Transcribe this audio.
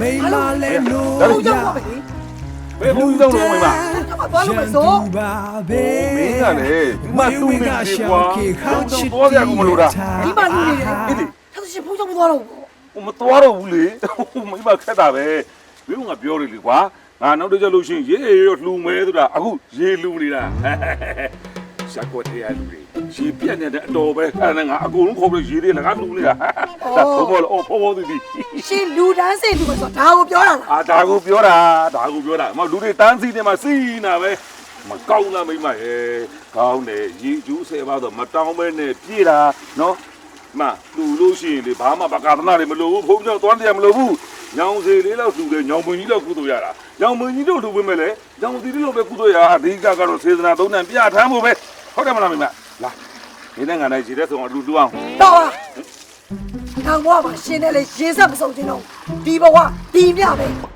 မိမလဲလို့ဘုံကြောင့်ပါပဲလေဘယ်ဘုံကြောင့်တော့မိမကျွန်တော်ဘာလို့မစိုးပါပဲမင်းကလေဒီမှာတူနေပြီကွာတော့ကြကူမလို့တာဒီမှာလူနေတယ်ဟိလေဆက်ရှင်ဘုံကြောင့်မသွားတော့ဘူးဟိုမသွားတော့ဘူးလေမိမခက်တာပဲမင်းကပြောတယ်လေကွာငါနောက်တစ်ချက်လို့ရှိရင်ရေရလှူမဲဆိုတာအခုရေလှူနေတာ ရှာကွက်တရားလူတွေရေပြက်နေတဲ့အတော်ပဲအဲ့ဒါငါအကုန်လုံးခေါ်ပြီးရေတွေလည်းငါလှူနေတာဒါဘုံဘောလို့အော်ဘောဘောတီတီရှင်လူတန်းစေလူပဲဆိုဒါကိုပြောတာလားအာဒါကိုပြောတာဒါကိုပြောတာမလူတွေတန်းစီနေမှာစီနာပဲမကောင်းလားမိမရဲ့ကောင်းတယ်ရေကျူးဆယ်ပါတော့မတောင်းမဲနဲ့ပြေးတာနော်မလူလို့ရှိရင်လေဘာမှပကာသနာတွေမလိုဘူးဘုံကြောင့်သွားတရားမလိုဘူး ညောင်စီလေးလောက်လူတယ်ညောင်မွန်ကြီးလောက်ကုသိုလ်ရတာညောင်မွန်ကြီးတို့လူပေးမယ်လေညောင်စီလေးလောက်ပဲကုသိုလ်ရအဓိကကတော့စေတနာသုံးတန်ပြထမ်းဖို့ပဲဟုတ်တယ်မလားမိမလာဒီနဲ့ငါနဲ့ခြေတဲ့ဆုံးအလူတူအောင်တော့ပါထောင်ဘွားမှာရှင်နဲ့လေရေဆက်မစုံချင်းတော့ဒီဘဝဒီမြပဲ